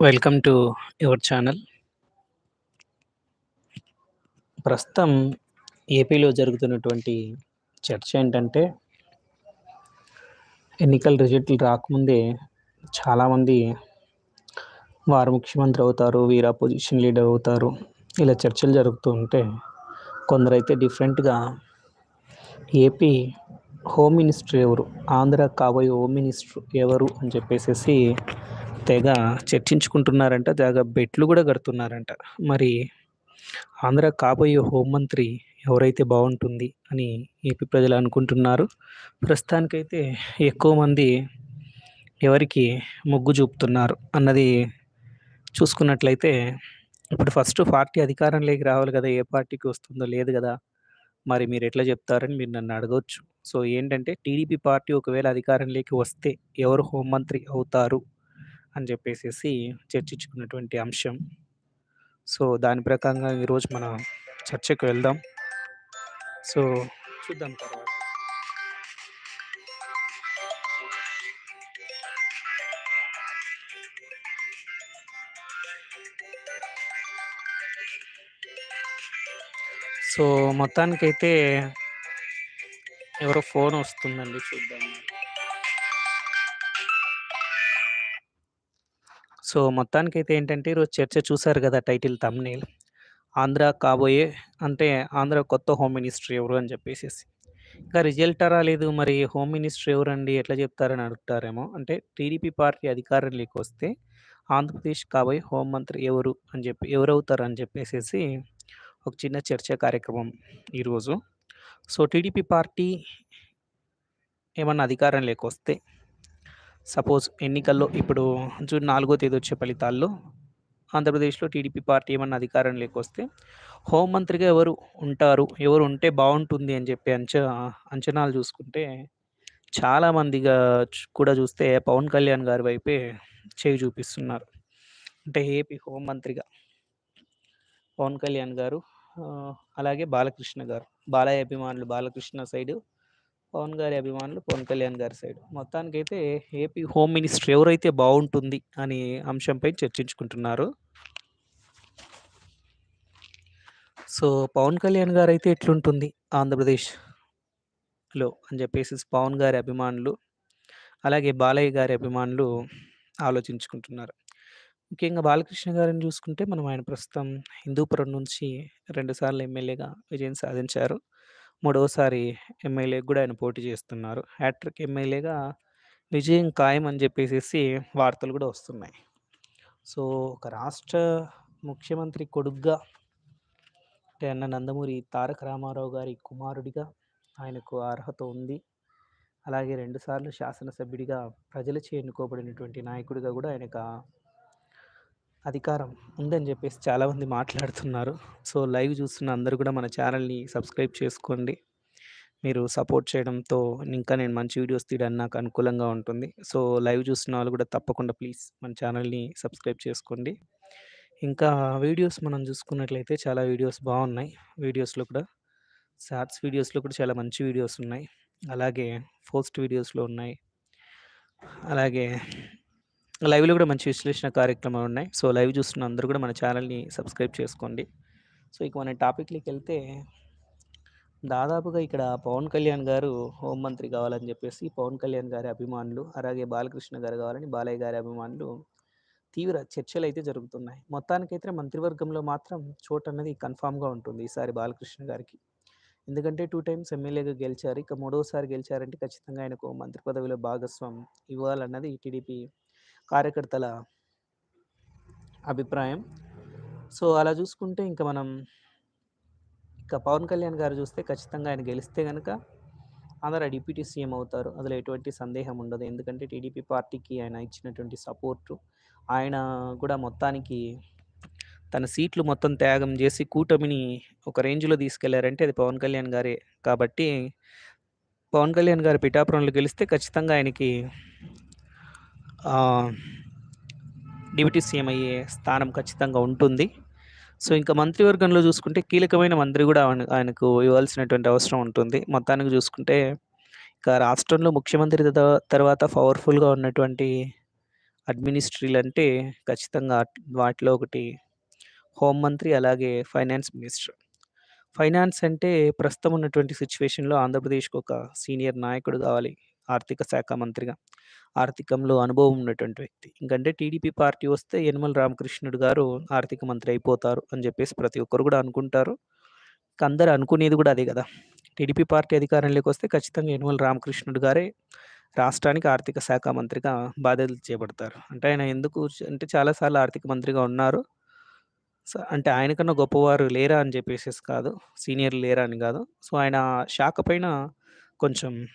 Welcome to your channel. ప్రస్తుతం ఏపీలో జరుగుతున్నటువంటి చర్చ ఏంటంటే ఎన్నికల రిజల్ట్లు రాకముందే చాలామంది వారు ముఖ్యమంత్రి అవుతారు, వీరు అపోజిషన్ లీడర్ అవుతారు. ఇలా చర్చలు జరుగుతూ ఉంటే కొందరైతే డిఫరెంట్‌గా ఏపీ హోమ్ మినిస్టర్ ఎవరు? ఆంధ్ర కాబోయే హోమ్ మినిస్టర్ ఎవరు? అని చెప్పేసేసి తెగ చర్చించుకుంటున్నారంట. తెగ బెట్లు కూడా కడుతున్నారంట. మరి ఆంధ్ర కాబోయే హోంమంత్రి ఎవరైతే బాగుంటుంది అని ఏపీ ప్రజలు అనుకుంటున్నారు. ప్రస్తుతానికైతే ఎక్కువ మంది ఎవరికి మొగ్గు చూపుతున్నారు అన్నది చూసుకున్నట్లయితే ఇప్పుడు ఫస్ట్ పార్టీ అధికారంలోకి రావాలి కదా! ఏ పార్టీకి వస్తుందో లేదు కదా! మరి మీరు ఎట్లా చెప్తారని మీరు నన్ను అడగవచ్చు సో, ఏంటంటే టీడీపీ పార్టీ ఒకవేళ అధికారంలోకి వస్తే ఎవరు హోంమంత్రి అవుతారు? అని చెప్పేసేసి చర్చించుకున్నటువంటి అంశం. సో, దాని ప్రకారంగా ఈరోజు మన చర్చకు వెళ్దాం. సో, చూద్దాం తర్వాత. సో, మొత్తానికైతే ఎవరో ఫోన్ వస్తుందండి చూద్దాం. సో, మొత్తానికైతే ఏంటంటే ఈరోజు చర్చ చూసారు కదా! Title thumbnail. ఆంధ్ర కాబోయే అంటే ఆంధ్ర కొత్త హోమ్ మినిస్టర్ ఎవరు అని చెప్పేసేసి. ఇంకా రిజల్టా రాలేదు. మరి హోమ్ మినిస్టర్ ఎవరండి? ఎట్లా చెప్తారని అడుగుతారేమో. అంటే టీడీపీ పార్టీ అధికారంలోకి వస్తే ఆంధ్రప్రదేశ్ కాబోయే హోంమంత్రి ఎవరు? అని చెప్పి ఎవరవుతారు అని చెప్పేసేసి ఒక చిన్న చర్చా కార్యక్రమం ఈరోజు. సో, టీడీపీ పార్టీ ఏమన్నా అధికారంలోకి వస్తే సపోజ్ ఎన్నికల్లో ఇప్పుడు జూన్ నాలుగో తేదీ వచ్చే ఫలితాల్లో ఆంధ్రప్రదేశ్‌లో టీడీపీ పార్టీ ఏమన్నా అధికారంలోకి వస్తే హోంమంత్రిగా ఎవరు ఉంటారు? ఎవరు ఉంటే బాగుంటుంది అని చెప్పి అంచ అంచనాలు చూసుకుంటే చాలామందిగా కూడా చూస్తే పవన్ కళ్యాణ్ గారి వైపే చేయి చూపిస్తున్నారు. అంటే ఏపీ హోంమంత్రిగా. పవన్ కళ్యాణ్ గారు అలాగే బాలకృష్ణ గారు. బాలయ్య అభిమానులు బాలకృష్ణ సైడు, పవన్ గారి అభిమానులు పవన్ కళ్యాణ్ గారి సైడ్ మొత్తానికైతే ఏపీ హోమ్ మినిస్టర్ ఎవరైతే బాగుంటుంది అనే అంశంపై చర్చించుకుంటున్నారు. సో, పవన్ కళ్యాణ్ గారు అయితే ఎట్లుంటుంది ఆంధ్రప్రదేశ్‌లో అని చెప్పేసి పవన్ గారి అభిమానులు, అలాగే బాలయ్య గారి అభిమానులు ఆలోచించుకుంటున్నారు. ముఖ్యంగా బాలకృష్ణ గారిని చూసుకుంటే మనం ఆయన ప్రస్తుతం హిందూపురం నుంచి 2 సార్లు ఎమ్మెల్యేగా విజయం సాధించారు. మూడవసారి ఎమ్మెల్యేగా కూడా ఆయన పోటీ చేస్తున్నారు. హ్యాట్రిక్ ఎమ్మెల్యేగా విజయం ఖాయం అని చెప్పేసేసి వార్తలు కూడా వస్తున్నాయి. సో, ఒక రాష్ట్ర ముఖ్యమంత్రి కొడుగ్గా అంటే అన్న నందమూరి తారక రామారావు గారి కుమారుడిగా ఆయనకు అర్హత ఉంది. అలాగే రెండుసార్లు శాసనసభ్యుడిగా ప్రజలచే ఎన్నుకోబడినటువంటి నాయకుడిగా కూడా ఆయనకు అధికారం ఉందని చెప్పేసి చాలామంది మాట్లాడుతున్నారు. సో, లైవ్ చూస్తున్న అందరూ కూడా మన ఛానల్‌ని సబ్స్క్రైబ్ చేసుకోండి. మీరు సపోర్ట్ చేయడంతో ఇంకా నేను మంచి వీడియోస్ తీయడానికి నాకు అనుకూలంగా ఉంటుంది. సో, లైవ్ చూస్తున్న వాళ్ళు కూడా తప్పకుండా ప్లీజ్ మన ఛానల్‌ని సబ్స్క్రైబ్ చేసుకోండి. ఇంకా వీడియోస్ మనం చూసుకున్నట్లయితే చాలా వీడియోస్ బాగున్నాయి వీడియోస్‌లో కూడా షార్ట్స్ వీడియోస్‌లో కూడా చాలా మంచి వీడియోస్ ఉన్నాయి. అలాగే పోస్ట్ వీడియోస్‌లో ఉన్నాయి. అలాగే లైవ్‌లో కూడా మంచి విశ్లేషణ కార్యక్రమాలు ఉన్నాయి. సో, లైవ్ చూస్తున్న అందరూ కూడా మన ఛానల్‌ని సబ్స్క్రైబ్ చేసుకోండి. సో, ఇక మన టాపిక్‌లోకెళ్తే దాదాపుగా ఇక్కడ పవన్ కళ్యాణ్ గారు హోంమంత్రి కావాలని చెప్పేసి పవన్ కళ్యాణ్ గారి అభిమానులు, అలాగే బాలకృష్ణ గారు కావాలని బాలయ్య గారి అభిమానులు తీవ్ర చర్చలు అయితే జరుగుతున్నాయి. మొత్తానికైతే మంత్రివర్గంలో మాత్రం చోటన్నది కన్ఫామ్గా ఉంటుంది ఈసారి బాలకృష్ణ గారికి. ఎందుకంటే టూ టైమ్స్ ఎమ్మెల్యేగా గెలిచారు. ఇక మూడోసారి గెలిచారంటే ఖచ్చితంగా ఆయనకు మంత్రి పదవిలో భాగస్వామ్యం ఇవ్వాలన్నది టీడీపీ కార్యకర్తల అభిప్రాయం. సో, అలా చూసుకుంటే ఇంకా మనం ఇక పవన్ కళ్యాణ్ గారు చూస్తే ఖచ్చితంగా ఆయన గెలిస్తే కనుక ఆంధ్ర డిప్యూటీ సీఎం అవుతారు. అందులో ఎటువంటి సందేహం ఉండదు. ఎందుకంటే టీడీపీ పార్టీకి ఆయన ఇచ్చినటువంటి సపోర్టు, ఆయన కూడా మొత్తానికి తన సీట్లు మొత్తం త్యాగం చేసి కూటమిని ఒక రేంజ్‌లో తీసుకెళ్ళారంటే అది పవన్ కళ్యాణ్ గారే. కాబట్టి పవన్ కళ్యాణ్ గారు పిఠాపురంలో గెలిస్తే ఖచ్చితంగా ఆయనకి డిప్యూటీ సీఎం అయ్యే స్థానం ఖచ్చితంగా ఉంటుంది. సో, ఇంకా మంత్రివర్గంలో చూసుకుంటే కీలకమైన మంత్రి కూడా ఆయనకు ఇవ్వాల్సినటువంటి అవసరం ఉంటుంది. మొత్తానికి చూసుకుంటే ఇంకా రాష్ట్రంలో ముఖ్యమంత్రి తర్వాత పవర్‌ఫుల్‌గా ఉన్నటువంటి అడ్మినిస్ట్రీలంటే ఖచ్చితంగా వాటిలో ఒకటి హోం మంత్రి అలాగే ఫైనాన్స్ మినిస్టర్. ఫైనాన్స్ అంటే ప్రస్తుతం ఉన్నటువంటి సిచ్యువేషన్లో ఆంధ్రప్రదేశ్‌కి ఒక సీనియర్ నాయకుడు కావాలి ఆర్థిక శాఖ మంత్రిగా. ఆర్థికంలో అనుభవం ఉన్నటువంటి వ్యక్తి. ఇంకంటే టీడీపీ పార్టీ వస్తే యనమల రామకృష్ణుడు గారు ఆర్థిక మంత్రి అయిపోతారు అని చెప్పేసి ప్రతి ఒక్కరు కూడా అనుకుంటారు. అందరు అనుకునేది కూడా అదే కదా టీడీపీ పార్టీ అధికారంలోకి వస్తే ఖచ్చితంగా యనమల రామకృష్ణుడు గారే రాష్ట్రానికి ఆర్థిక శాఖ మంత్రిగా బాధ్యతలు చేపడతారు. అంటే ఆయన ఎందుకు అంటే చాలా సార్లు ఆర్థిక మంత్రిగా ఉన్నారు. సో, అంటే ఆయనకన్నా గొప్పవారు లేరా అని చెప్పేసి కాదు. సీనియర్ లేరా అని కాదు సో, ఆయన శాఖ పైన కొంచెం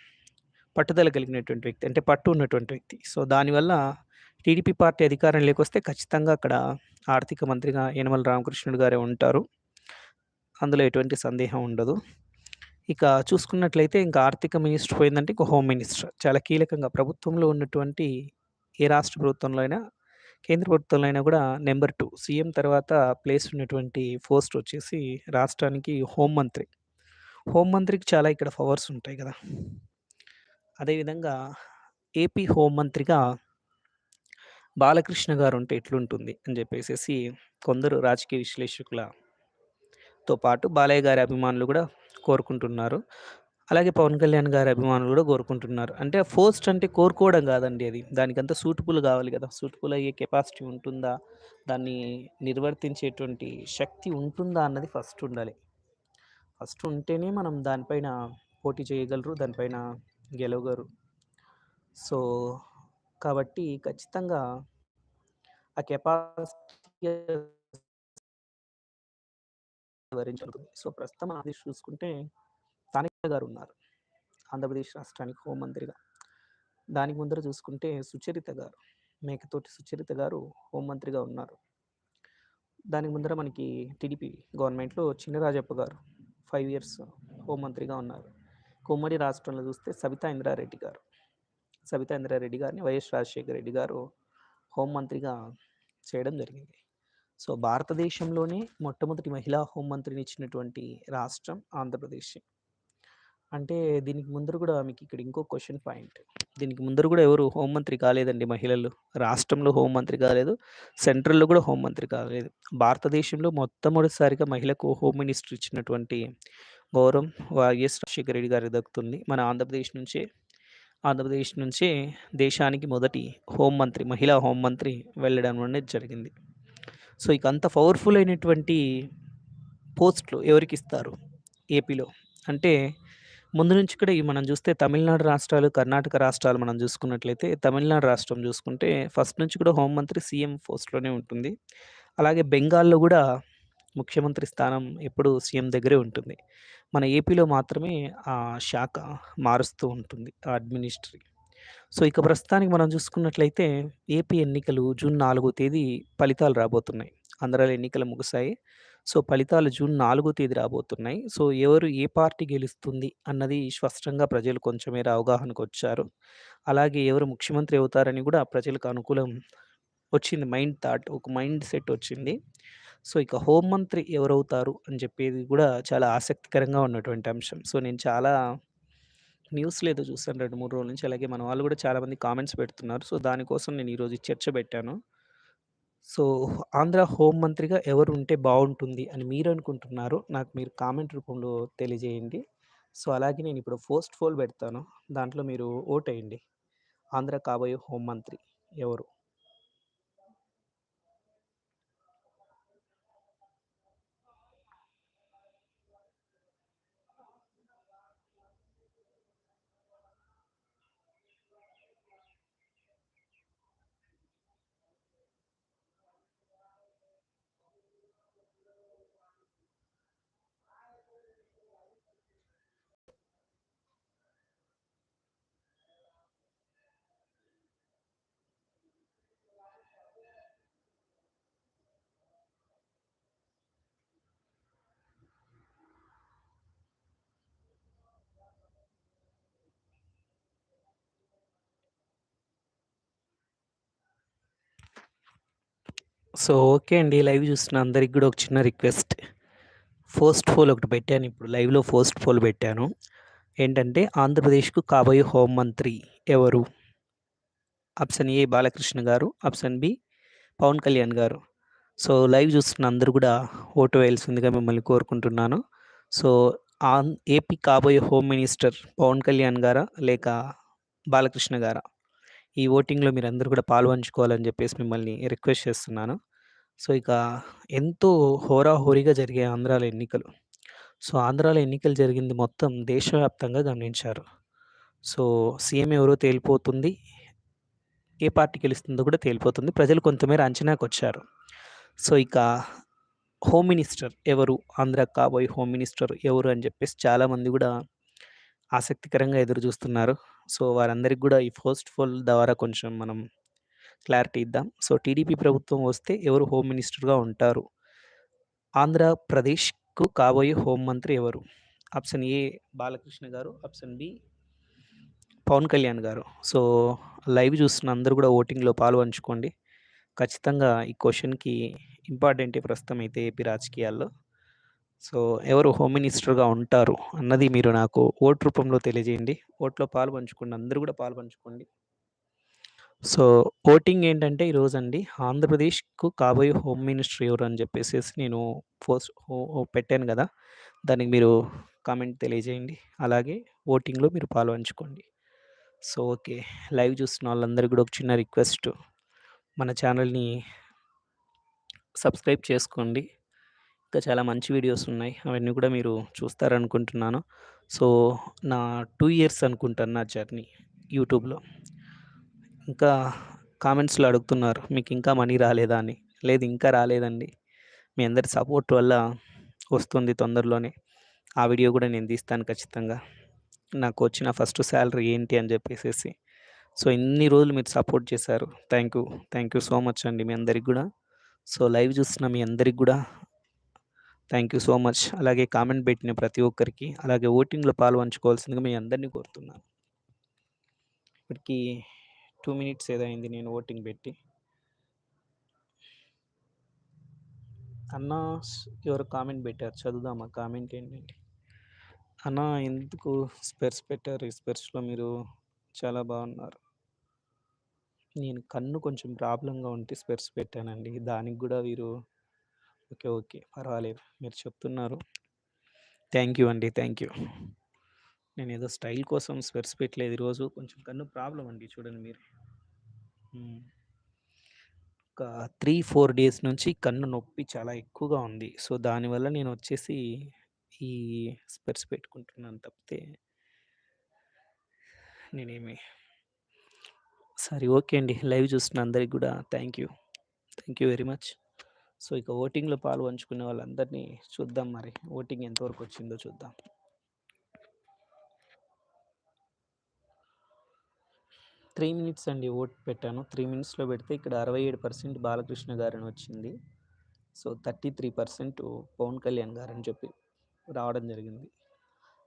పట్టుదల కలిగినటువంటి వ్యక్తి. అంటే పట్టు ఉన్నటువంటి వ్యక్తి. సో, దానివల్ల టీడీపీ పార్టీ అధికారంలోకి వస్తే ఖచ్చితంగా అక్కడ ఆర్థిక మంత్రిగా యనమల రామకృష్ణుడు గారే ఉంటారు. అందులో ఎటువంటి సందేహం ఉండదు. ఇక చూసుకున్నట్లయితే ఇంకా ఆర్థిక మినిస్టర్ పోయిందంటే ఇంకా హోమ్ మినిస్టర్. చాలా కీలకంగా ప్రభుత్వంలో ఉన్నటువంటి ఏ రాష్ట్ర ప్రభుత్వంలో అయినా, కేంద్ర ప్రభుత్వంలో అయినా కూడా నెంబర్ టూ సీఎం తర్వాత ప్లేస్ ఉన్నటువంటి పోస్ట్ వచ్చేసి రాష్ట్రానికి హోం మంత్రి. హోం మంత్రికి చాలా ఇక్కడ పవర్స్ ఉంటాయి కదా అదేవిధంగా ఏపీ హోం మంత్రిగా బాలకృష్ణ గారుంటే ఎట్లుంటుంది అని చెప్పేసి కొందరు రాజకీయ విశ్లేషకులతో పాటు బాలయ్య గారి అభిమానులు కూడా కోరుకుంటున్నారు. అలాగే పవన్ కళ్యాణ్ గారి అభిమానులు కూడా కోరుకుంటున్నారు. అంటే ఫోర్స్ట్ అంటే కోరుకోవడం కాదండి అది. దానికంతా సూటబుల్ కావాలి కదా సూటబుల్ అయ్యే కెపాసిటీ ఉంటుందా? దాన్ని నిర్వర్తించేటువంటి శక్తి ఉంటుందా అన్నది ఫస్ట్ ఉండాలి. ఫస్ట్ ఉంటేనే మనం దానిపైన పోటీ చేయగలరు. దానిపైన గెలవగారు సో, కాబట్టి ఖచ్చితంగా ఆ కెపాసిటీ వివరించుంటుంది. సో, ప్రస్తుతం ఆంధ్రప్రదేశ్ చూసుకుంటే స్థానిక గారున్నారు. ఆంధ్రప్రదేశ్ రాష్ట్రానికి హోం మంత్రిగా. దానికి ముందర చూసుకుంటే సుచరిత గారు. మేకతోటి సుచరిత గారు హోం మంత్రిగా ఉన్నారు. దానికి ముందర మనకి టీడీపీ గవర్నమెంట్‌లో చిన్నరాజప్ప గారు ఫైవ్ ఇయర్స్ హోం మంత్రిగా ఉన్నారు. ఉమ్మడి రాష్ట్రంలో చూస్తే సబితా ఇంద్రారెడ్డి గారు. సబితా ఇంద్రారెడ్డి గారిని వైఎస్ రాజశేఖర రెడ్డి గారు హోం మంత్రిగా చేయడం జరిగింది. సో, భారతదేశంలోనే మొట్టమొదటి మహిళా హోం మంత్రిని ఇచ్చినటువంటి రాష్ట్రం ఆంధ్రప్రదేశ్. అంటే దీనికి ముందర కూడా మీకు ఇక్కడ ఇంకో క్వశ్చన్ పాయింట్. దీనికి ముందర కూడా ఎవరు హోం మంత్రి కాలేదండి మహిళలు. రాష్ట్రంలో హోంమంత్రి కాలేదు. సెంట్రల్‌లో కూడా హోం మంత్రి కాలేదు. భారతదేశంలో మొట్టమొదటిసారిగా మహిళకు హోమ్ మినిస్టర్ ఇచ్చినటువంటి గౌరవం వైఎస్ రాజశేఖర రెడ్డి గారికి దక్కుతుంది. మన ఆంధ్రప్రదేశ్ నుంచే ఆంధ్రప్రదేశ్ నుంచే దేశానికి మొదటి హోంమంత్రి మహిళా హోం మంత్రి వెళ్ళడం అనేది జరిగింది. సో, ఇక అంత పవర్‌ఫుల్ అయినటువంటి పోస్ట్‌లు ఎవరికి ఇస్తారు ఏపీలో? అంటే ముందు నుంచి కూడా మనం చూస్తే తమిళనాడు రాష్ట్రాలు, కర్ణాటక రాష్ట్రాలు మనం చూసుకున్నట్లయితే తమిళనాడు రాష్ట్రం చూసుకుంటే ఫస్ట్ నుంచి కూడా హోం మంత్రి సీఎం పోస్ట్‌లోనే ఉంటుంది. అలాగే బెంగాల్‌లో కూడా ముఖ్యమంత్రి స్థానం ఎప్పుడు సీఎం దగ్గరే ఉంటుంది. మన ఏపీలో మాత్రమే ఆ శాఖ మారుస్తూ ఉంటుంది. ఆ అడ్మినిస్ట్రీ. సో, ఇక ప్రస్తుతానికి మనం చూసుకున్నట్లయితే ఏపీ ఎన్నికలు జూన్ నాలుగో తేదీ ఫలితాలు రాబోతున్నాయి. ఆంధ్రాలో ఎన్నికలు ముగిశాయి సో, ఫలితాలు జూన్ నాలుగో తేదీ రాబోతున్నాయి. సో, ఎవరు ఏ పార్టీ గెలుస్తుంది అన్నది స్పష్టంగా ప్రజలు కొంచెమేర అవగాహనకొచ్చారు. అలాగే ఎవరు ముఖ్యమంత్రి అవుతారని కూడా ప్రజలకు అనుకూలం వచ్చింది. మైండ్ థాట్ ఒక మైండ్ సెట్ వచ్చింది. సో, ఇక హోమ్ మంత్రి ఎవరవుతారు అని చెప్పేది కూడా చాలా ఆసక్తికరంగా ఉన్నటువంటి అంశం. సో, నేను చాలా న్యూస్‌లో ఏదో చూసాను 2, 3 రోజుల నుంచి. అలాగే మన వాళ్ళు కూడా చాలామంది కామెంట్స్ పెడుతున్నారు. సో, దానికోసం నేను ఈరోజు చర్చ పెట్టాను. సో, ఆంధ్ర హోమ్ మంత్రిగా ఎవరు ఉంటే బాగుంటుంది అని మీరు అనుకుంటున్నారు నాకు మీరు కామెంట్ రూపంలో తెలియజేయండి. సో, అలాగే నేను ఇప్పుడు పోస్ట్ పోల్ పెడతాను. దాంట్లో మీరు ఓటేయండి. ఆంధ్ర కాబోయే హోమ్ మంత్రి ఎవరు? సో, ఓకే అండి. లైవ్ చూస్తున్న అందరికి కూడా ఒక చిన్న రిక్వెస్ట్. ఫస్ట్ పోల్ ఒకటి పెట్టాను ఇప్పుడు లైవ్‌లో ఫస్ట్ పోల్ పెట్టాను. ఏంటంటే ఆంధ్రప్రదేశ్‌కు కాబోయే హోం మంత్రి ఎవరు? ఆప్షన్ ఏ బాలకృష్ణ గారు. ఆప్షన్ బి పవన్ కళ్యాణ్ గారు. సో, లైవ్ చూస్తున్న అందరూ కూడా ఓటు వేయాల్సిందిగా మిమ్మల్ని కోరుకుంటున్నాను. సో, ఆన్ ఏపీ కాబోయే హోమ్ మినిస్టర్ పవన్ కళ్యాణ్ గారా? లేక బాలకృష్ణ గారా? ఈ ఓటింగ్‌లో మీరందరూ కూడా పాలుపంచుకోవాలని జెప్పేసి మిమ్మల్ని రిక్వెస్ట్ చేస్తున్నాను. సో, ఇక ఎంతో హోరాహోరీగా జరిగాయి ఆంధ్రాలో ఎన్నికలు. సో, ఆంధ్రాలో ఎన్నికలు జరిగింది మొత్తం దేశవ్యాప్తంగా గమనించారు. సో, సీఎం ఎవరో తేలిపోతుంది. ఏ పార్టీ గెలుస్తుందో కూడా తేలిపోతుంది. ప్రజలు కొంతమేర అంచనాకొచ్చారు. సో, ఇక హోమ్ మినిస్టర్ ఎవరు? ఆంధ్రాకి కాబోయే హోమ్ మినిస్టర్ ఎవరు? అని జెప్పేసి చాలామంది గూడా ఆసక్తికరంగా ఎదురు జూస్తున్నారు. సో, వారందరికి గూడా ఈ ఫస్ట్ పోల్ ద్వారా కొంచెం మనం క్లారిటీ ఇద్దాం. సో, టీడీపీ ప్రభుత్వం వస్తే ఎవరు హోమ్ మినిస్టర్‌గా ఉంటారు? ఆంధ్రప్రదేశ్‌కు కాబోయే హోం మంత్రి ఎవరు? ఆప్షన్ ఏ బాలకృష్ణ గారు. ఆప్షన్ బి పవన్ కళ్యాణ్ గారు. సో, లైవ్ చూస్తున్న అందరూ గూడా ఓటింగ్‌లో పాలుపంచుకోండి. ఖచ్చితంగా ఈ క్వెషన్‌కి ఇంపార్టెంటే ప్రస్తుతం అయితే ఏపీ రాజకీయాల్లో. సో, ఎవరు హోమ్ మినిస్టర్‌గా ఉంటారు అన్నది మీరు నాకు ఓటు రూపంలో తెలియజేయండి. ఓట్‌లో పాలు పంచుకోండి అందరూ కూడా పాలు పంచుకోండి సో, ఓటింగ్ ఏంటంటే ఈరోజు అండి ఆంధ్రప్రదేశ్‌కు కాబోయే హోమ్ మినిస్టర్ ఎవరు అని చెప్పేసి నేను పోస్ట్ పెట్టాను కదా దానికి మీరు కామెంట్ తెలియజేయండి. అలాగే ఓటింగ్‌లో మీరు పాలుపంచుకోండి. So, okay. లైవ్ చూస్తున్న వాళ్ళందరూ కూడా ఒక చిన్న రిక్వెస్ట్. మన ఛానల్‌ని సబ్స్క్రైబ్ చేసుకోండి. ఇంకా చాలా మంచి వీడియోస్ ఉన్నాయి. అవన్నీ కూడా మీరు చూస్తారనుకుంటున్నాను. సో, నా టూ ఇయర్స్ అనుకుంటాను నా జర్నీ యూట్యూబ్‌లో. ఇంకా కామెంట్స్‌లో అడుగుతున్నారు. మీకు ఇంకా మనీ రాలేదా అని. లేదు ఇంకా రాలేదండి. మీ అందరి సపోర్ట్ వల్ల వస్తుంది తొందరలోనే. ఆ వీడియో కూడా నేను తీస్తాను ఖచ్చితంగా. నాకు వచ్చిన ఫస్ట్ శాలరీ ఏంటి అని చెప్పేసేసి సో, ఇన్ని రోజులు మీరు సపోర్ట్ చేశారు. Thank you. Thank you so much అండి మీ అందరికి కూడా సో, లైవ్ చూస్తున్న మీ అందరికి కూడా థ్యాంక్ యూ సో మచ్. అలాగే కామెంట్ పెట్టిన ప్రతి ఒక్కరికి, అలాగే ఓటింగ్‌లో పాల్పంచుకోవాల్సిందిగా మీ అందరిని కోరుతున్నాను. ఇప్పటికి టూ మినిట్స్ ఏదైంది నేను ఓటింగ్ పెట్టి అన్నా ఎవరు కామెంట్ పెట్టారు. చదువుదామా కామెంట్ ఏంటంటే? అన్నా ఎందుకు స్పెర్స్ పెట్టారు? ఈ స్పెర్స్‌లో మీరు చాలా బాగున్నారు. నేను కన్ను కొంచెం ప్రాబ్లంగా ఉంటే స్పెర్స్ పెట్టానండి. దానికి కూడా మీరు ఓకే. ఓకే. పర్వాలేదు. మీరు చెప్తున్నారు. థ్యాంక్ యూ అండి. Thank you. నేనేదో స్టైల్ కోసం స్పెర్స్ పెట్టలేదు ఈరోజు. కొంచెం కన్ను ప్రాబ్లం అండి చూడండి మీరు ఒక 3, 4 డేస్ నుంచి కన్ను నొప్పి చాలా ఎక్కువగా ఉంది. సో, దానివల్ల నేను వచ్చేసి ఈ స్పెర్స్ పెట్టుకుంటున్నాను తప్పితే నేనేమి సరే ఓకే అండి. లైవ్ చూస్తున్న అందరికి కూడా thank you. Thank you very much. So, ఇక ఓటింగ్‌లో పాలుపంచుకునే వాళ్ళందరినీ చూద్దాం మరి. ఓటింగ్ ఎంతవరకు వచ్చిందో చూద్దాం. త్రీ మినిట్స్ అండి ఓట్ పెట్టాను. త్రీ మినిట్స్‌లో పెడితే ఇక్కడ 67% బాలకృష్ణ గారని వచ్చింది. సో, 33% పవన్ కళ్యాణ్ గారని చెప్పి రావడం జరిగింది.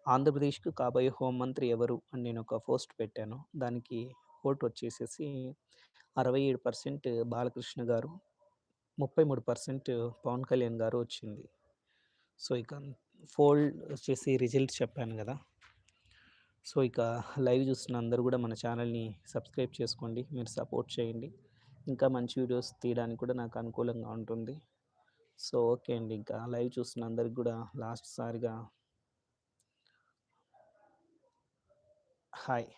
ఆంధ్రప్రదేశ్‌కు కాబోయే హోం మంత్రి ఎవరు అని నేను ఒక పోస్ట్ పెట్టాను. దానికి ఓట్ వచ్చేసేసి 67% బాలకృష్ణ గారు, 33% పవన్ కళ్యాణ్ గారు వచ్చింది. సో, ఇక ఫోల్డ్ వచ్చేసి రిజల్ట్స్ చెప్పాను కదా సో, ఇక లైవ్ చూస్తున్న అందరూ కూడా మన ఛానల్‌ని సబ్స్క్రైబ్ చేసుకోండి. మీరు సపోర్ట్ చేయండి. ఇంకా మంచి వీడియోస్ తీయడానికి కూడా నాకు అనుకూలంగా ఉంటుంది. సో, ఓకే అండి. ఇంకా లైవ్ చూస్తున్న అందరికి కూడా లాస్ట్ సారిగా హాయ్.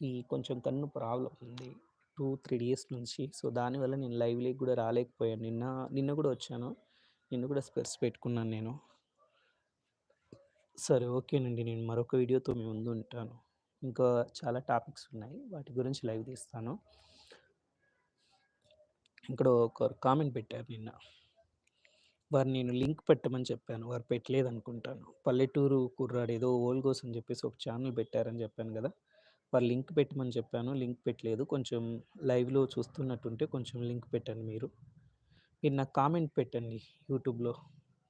ఈ కొంచెం కన్ను ప్రాబ్లం ఉంది. 2, 3 డేస్ నుంచి. సో, దానివల్ల నేను లైవ్‌లోకి కూడా రాలేకపోయాను. నిన్న నిన్న కూడా వచ్చాను. నిన్న కూడా స్పెర్స్ పెట్టుకున్నాను నేను. సరే ఓకేనండి. నేను మరొక వీడియోతో మీ ముందు ఉంటాను. ఇంకా చాలా టాపిక్స్ ఉన్నాయి. వాటి గురించి లైవ్ తీస్తాను. ఇక్కడ ఒకరు కామెంట్ పెట్టారు నిన్న. వారు నేను లింక్ పెట్టమని చెప్పాను. వారు పెట్టలేదు అనుకుంటాను పల్లెటూరు కుర్రాడు ఏదో ఓల్గోస్ అని చెప్పేసి ఒక ఛానల్ పెట్టారని చెప్పాను కదా వారు లింక్ పెట్టమని చెప్పాను. లింక్ పెట్టలేదు. కొంచెం లైవ్‌లో చూస్తున్నట్టుంటే కొంచెం లింక్ పెట్టండి మీరు. మీరు నాకు కామెంట్ పెట్టండి యూట్యూబ్‌లో.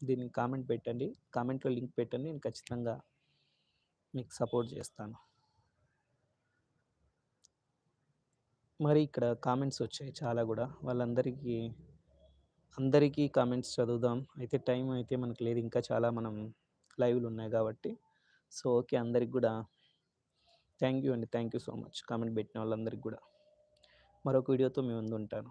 దీన్ని కామెంట్ పెట్టండి. కామెంట్‌లో లింక్ పెట్టండి. నేను ఖచ్చితంగా మీకు సపోర్ట్ చేస్తాను. మరి ఇక్కడ కామెంట్స్ వచ్చాయి చాలా కూడా వాళ్ళందరికీ అందరికీ కామెంట్స్ చదువుదాం. అయితే టైం అయితే మనకు లేదు. ఇంకా చాలా మనం లైవ్‌లు ఉన్నాయి కాబట్టి సో, ఓకే. అందరికి కూడా థ్యాంక్ యూ అండి. Thank you so much. Comment పెట్టిన వాళ్ళందరికీ కూడా మరొక వీడియోతో మేము ఉంటాను